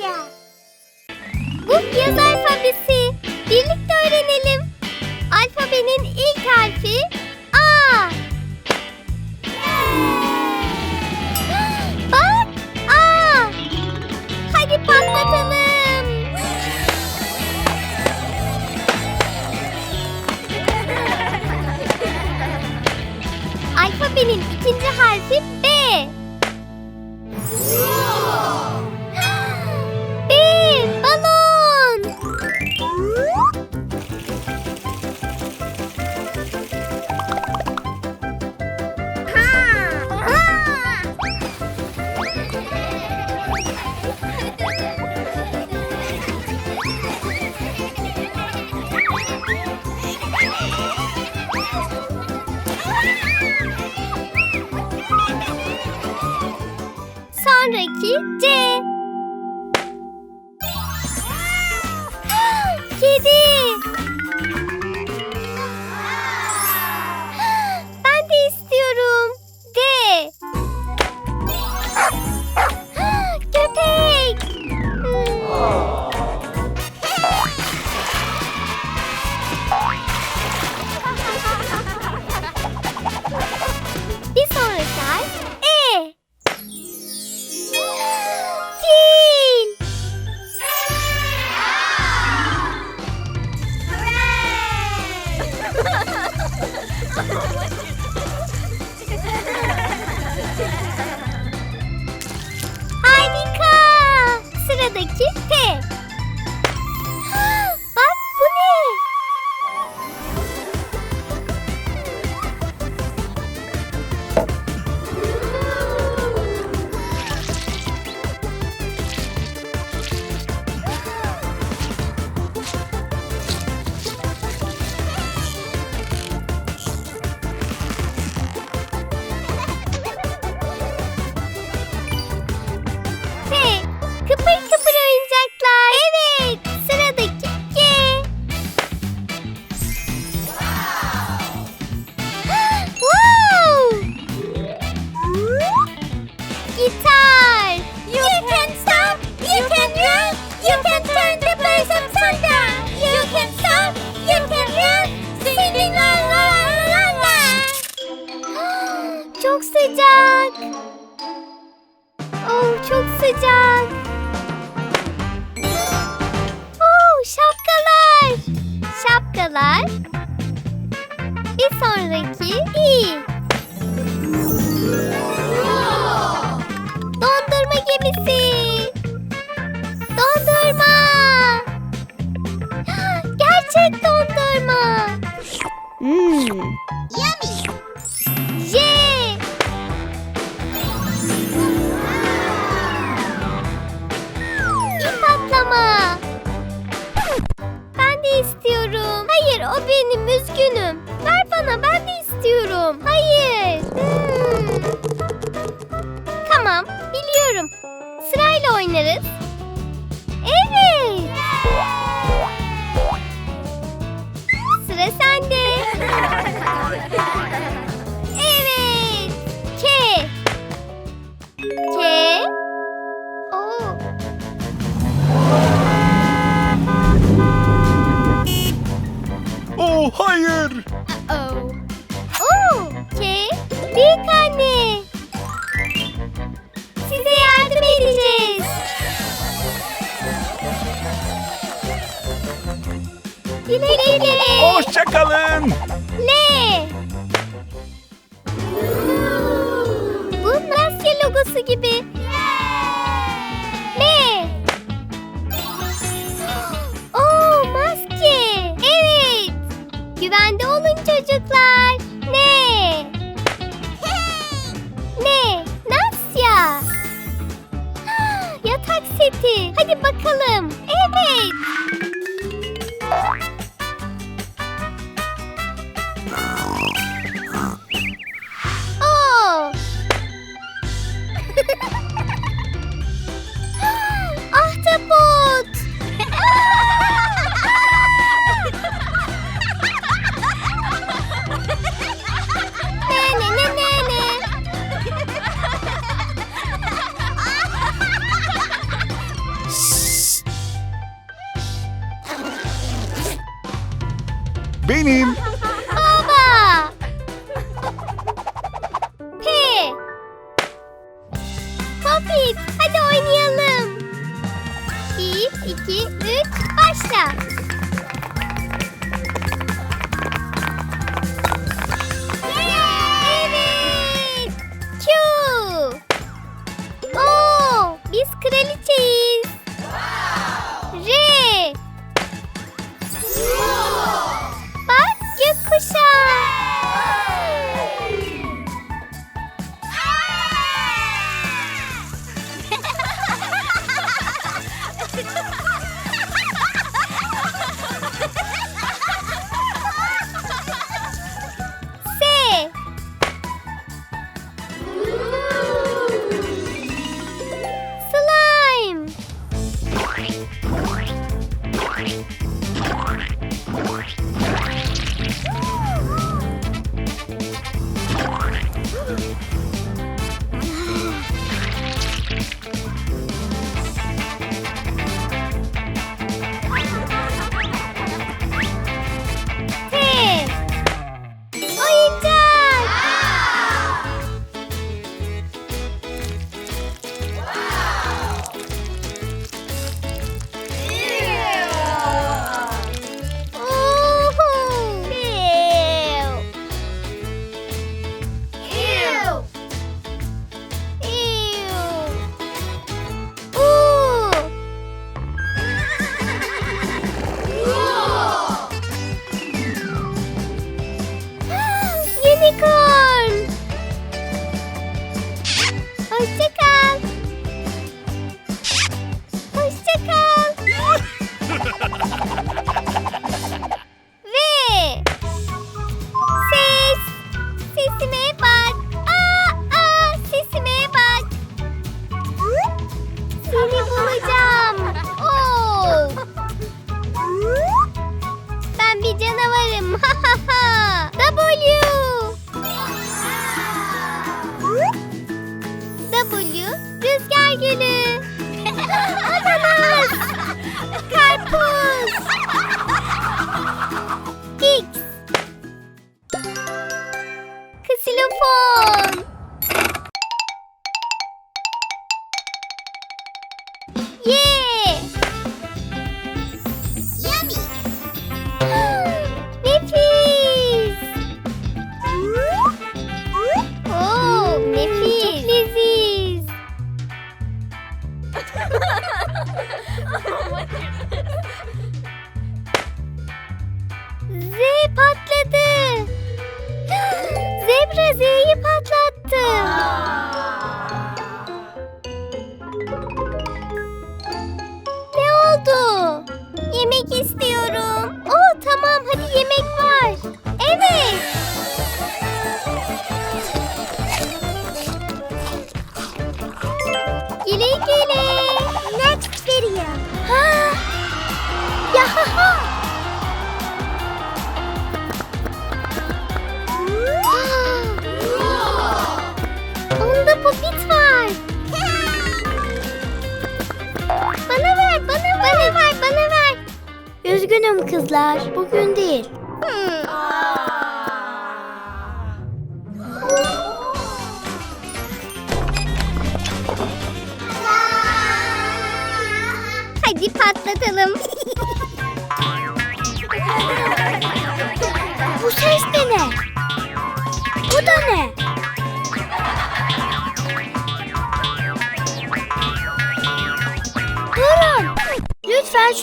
yapacağız. Bu yaz alfabesi. Birlikte öğrenelim. Alfabenin ilk harfi A. Bak A. Hadi patlatalım. Alfabenin ikinci harfi B. çok sıcak. Oh şapkalar. Şapkalar. Bir sonraki i. Dondurma gemisi. Dondurma. Gerçek dondurma. Hmm. Benim üzgünüm. Ver bana ben de istiyorum. Hayır. Hmm. Tamam biliyorum. Sırayla oynarız. Hayır. Oh. Oo. K. Büyük anne. Size yardım edeceğiz. Güle güle. Hoşça benim. kızlar. Bugün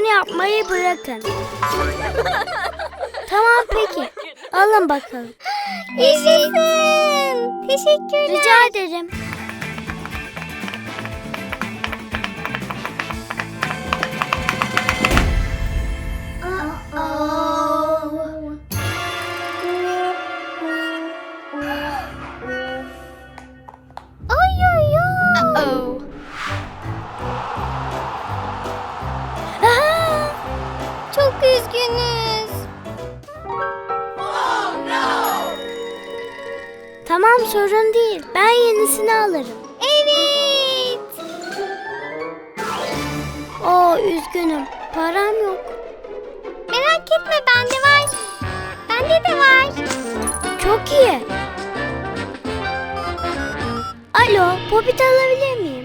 gürültünü yapmayı bırakın. tamam peki. Alın bakalım. Yaşasın. Teşekkürler. Rica ederim. Çok. Alo, popit alabilir miyim?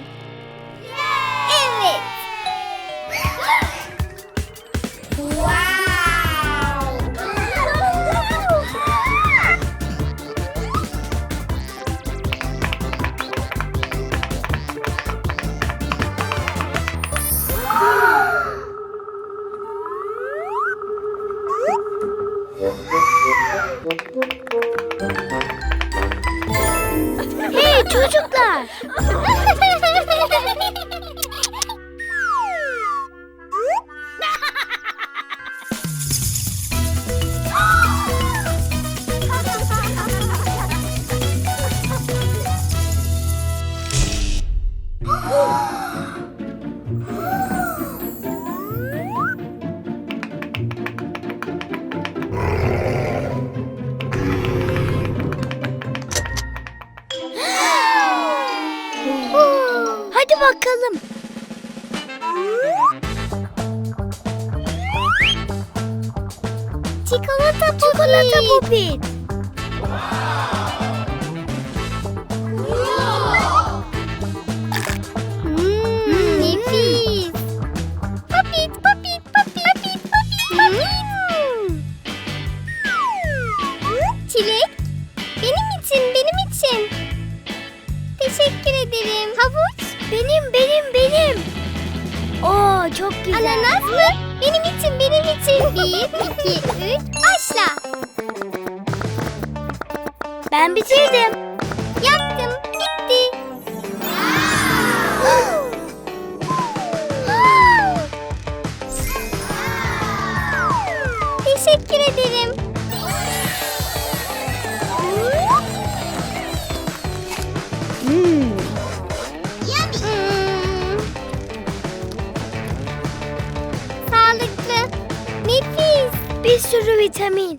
Popit. Hmm, nefis. Popit, popit, popit, popit, popit, popit. Çilek, benim için, benim için. Teşekkür ederim. Havuç, Benim benim benim. Oo çok güzel. ananas mı? Benim için, benim için. Bir, iki, üç, başla. Ben bitirdim. Yaptım, bitti. Teşekkür ederim. Hmm. Hmm. Sağlıklı. Nefis. Bir sürü vitamin.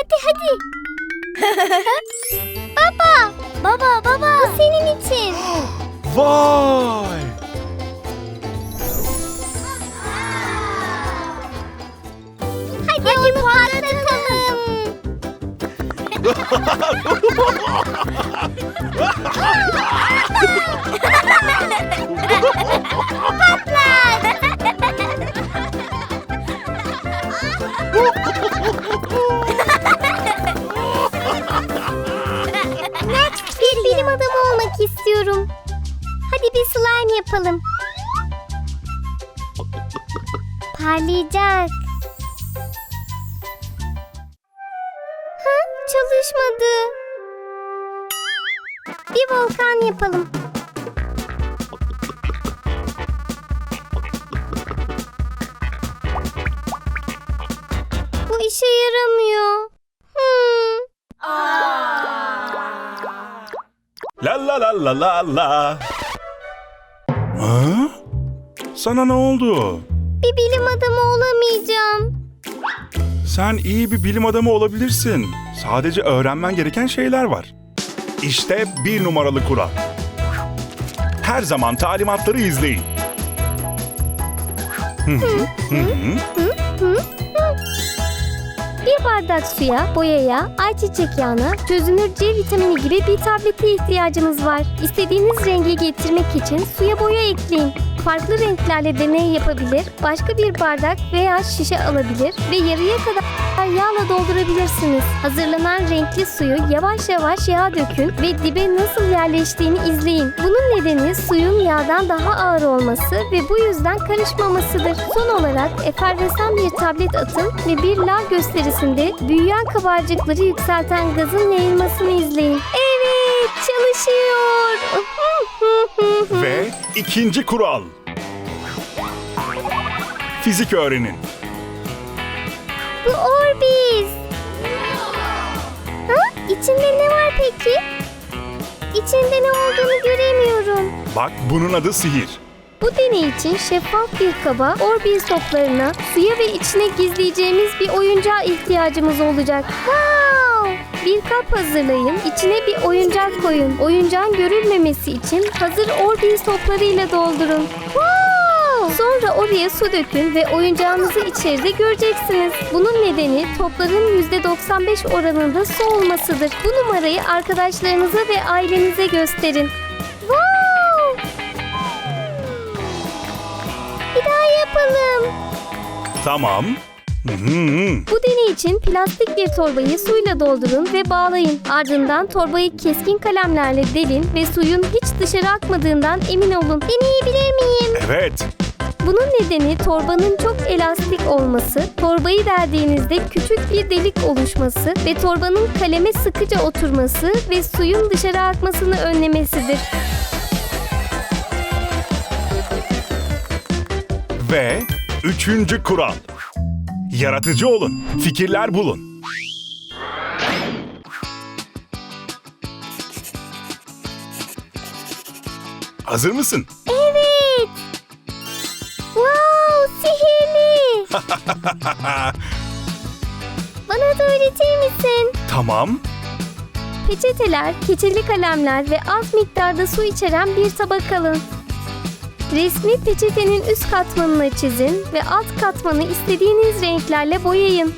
Hadi hadi. baba, Baba baba. bu senin için. Vay! Hadi, onu patlatalım. Mert, istiyorum. Hadi bir slime yapalım. Parlayacak. Ha, çalışmadı. Bir volkan yapalım. Bu işe yaramıyor. La la la. Ha? Sana ne oldu? Bir bilim adamı olamayacağım. Sen iyi bir bilim adamı olabilirsin. Sadece öğrenmen gereken şeyler var. İşte bir numaralı kural. Her zaman talimatları izleyin. Hı hı, hı hı. Bardak suya, boyaya, ayçiçek yağına, çözünür C vitamini gibi bir tablete ihtiyacınız var. İstediğiniz rengi getirmek için suya boya ekleyin. Farklı renklerle deney yapabilir, başka bir bardak veya şişe alabilir ve yarıya kadar yağla doldurabilirsiniz. Hazırlanan renkli suyu yavaş yavaş yağa dökün ve dibe nasıl yerleştiğini izleyin. Bunun nedeni suyun yağdan daha ağır olması ve bu yüzden karışmamasıdır. Son olarak efervesan bir tablet atın ve bir lav gösterisinde büyüyen kabarcıkları yükselten gazın yayılmasını izleyin. Evet, çalışıyor. Ve ikinci kural. Fizik öğrenin. Bu Orbis. Ha? İçinde ne var peki? İçinde ne olduğunu göremiyorum. Bak bunun adı sihir. Bu deney için şeffaf bir kaba, Orbis toplarına, suya ve içine gizleyeceğimiz bir oyuncağa ihtiyacımız olacak. Wow! Bir kap hazırlayın, içine bir oyuncak koyun. Oyuncağın görülmemesi için hazır Orbis toplarıyla doldurun. Wow! Sonra oraya su dökün ve oyuncağınızı içeride göreceksiniz. Bunun nedeni topların %95 oranında su olmasıdır. Bu numarayı arkadaşlarınıza ve ailenize gösterin. Wow! Bir daha yapalım. Tamam. Bu deney için plastik bir torbayı suyla doldurun ve bağlayın. Ardından torbayı keskin kalemlerle delin ve suyun hiç dışarı akmadığından emin olun. Deneyebilir miyim? Evet. Bunun nedeni torbanın çok elastik olması, torbayı deldiğinizde küçük bir delik oluşması ve torbanın kaleme sıkıca oturması ve suyun dışarı akmasını önlemesidir. Ve üçüncü kural. Yaratıcı olun. Fikirler bulun. Hazır mısın? Evet! Wow! Sihirli! Bana da öğretir misin? Tamam. Peçeteler, keçeli kalemler ve az miktarda su içeren bir tabak alın. Resmi peçetenin üst katmanına çizin ve alt katmanı istediğiniz renklerle boyayın.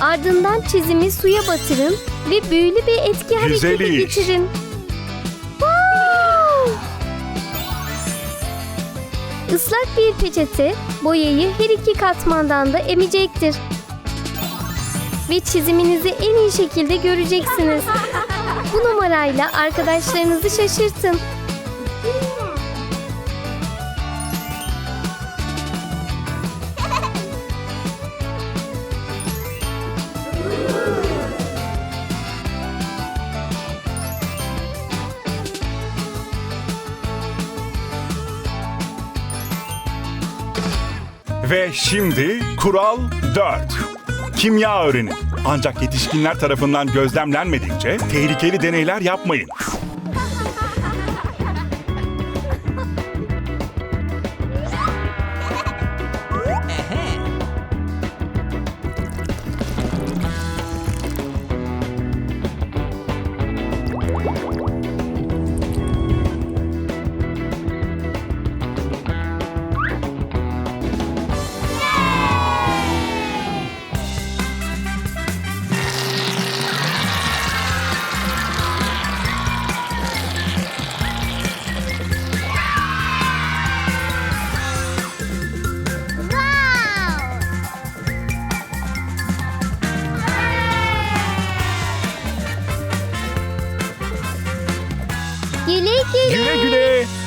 Ardından çizimi suya batırın ve büyülü bir etki Güzel hareketi iş. geçirin. Islak bir peçete boyayı her iki katmandan da emecektir. Ve çiziminizi en iyi şekilde göreceksiniz. Bu numarayla arkadaşlarınızı şaşırtın. Ve şimdi kural 4. Kimya öğrenin. Ancak yetişkinler tarafından gözlemlenmedikçe tehlikeli deneyler yapmayın.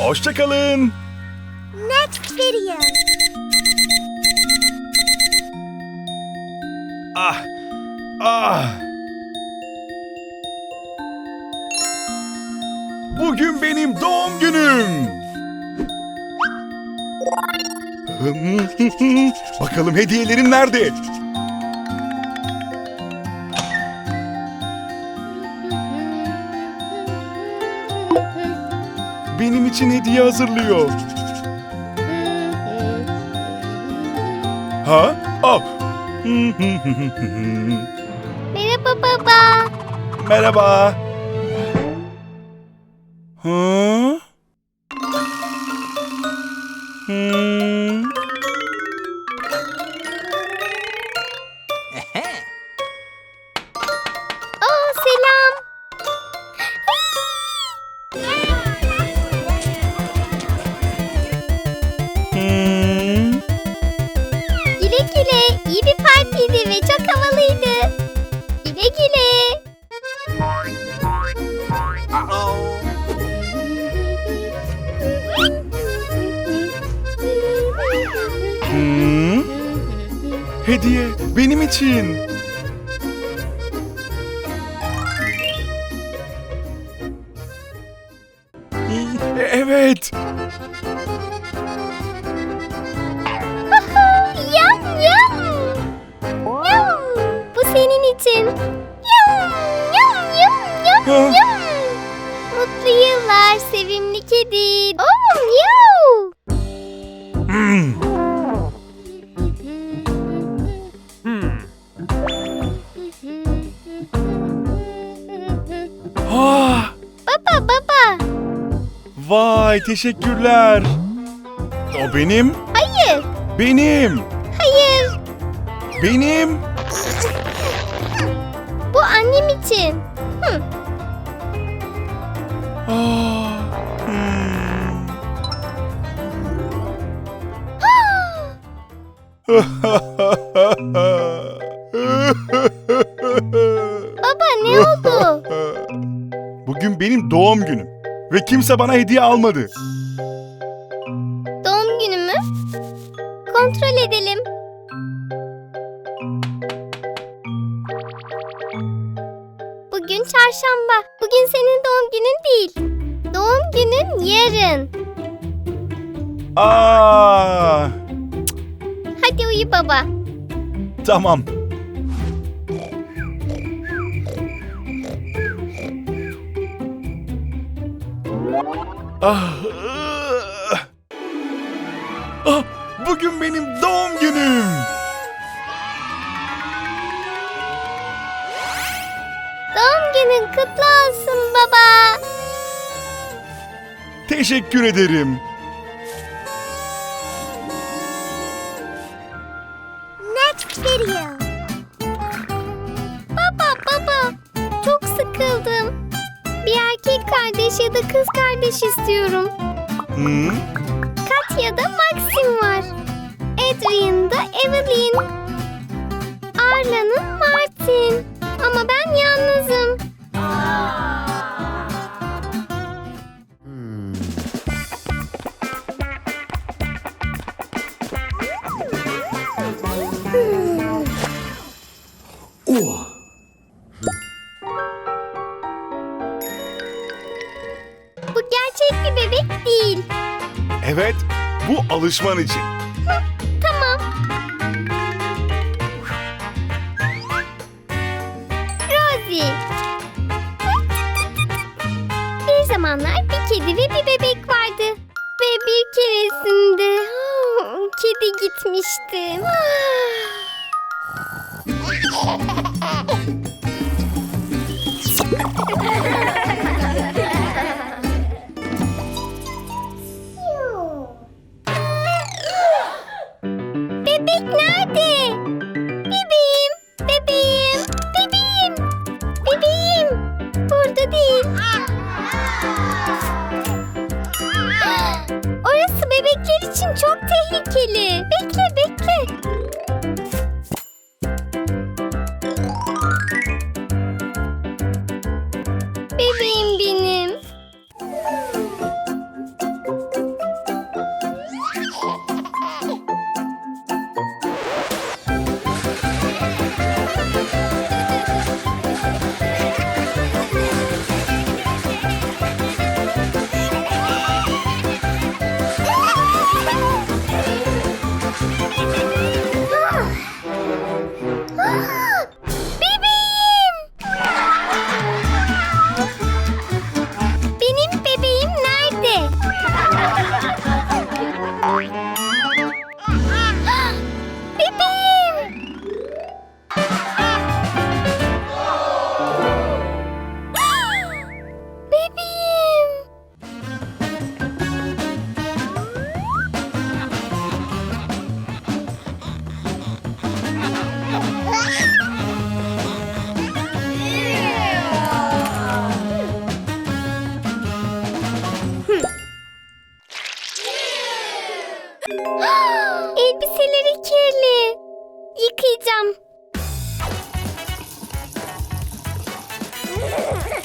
Hoşçakalın. Next video. Ah. Ah. Bugün benim doğum günüm. Bakalım hediyelerim nerede? İçin hediye hazırlıyor. Ha? Ah. Merhaba baba. Merhaba. Hı? iyiydi ve çok havalıydı. Güle güle. Hmm? Hediye benim için. Ah, Baba baba. vay teşekkürler. O benim, Hayır. benim, Hayır. benim. Bu annem için. Hı. Ah, hmm. Baba Bugün benim doğum günüm ve kimse bana hediye almadı. Doğum günü mü? Kontrol edelim. Bugün çarşamba. Bugün senin doğum günün değil. Doğum günün yarın. Aa, Hadi uyu baba. tamam. Ah, ah. Bugün benim doğum günüm. Doğum günün kutlu olsun baba. Teşekkür ederim. Bu alışman için. Yeah.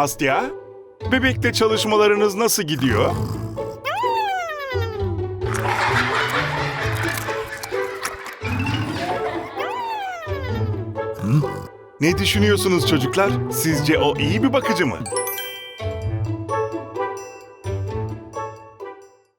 Nastya, bebekte çalışmalarınız nasıl gidiyor? Ne düşünüyorsunuz çocuklar? Sizce o iyi bir bakıcı mı?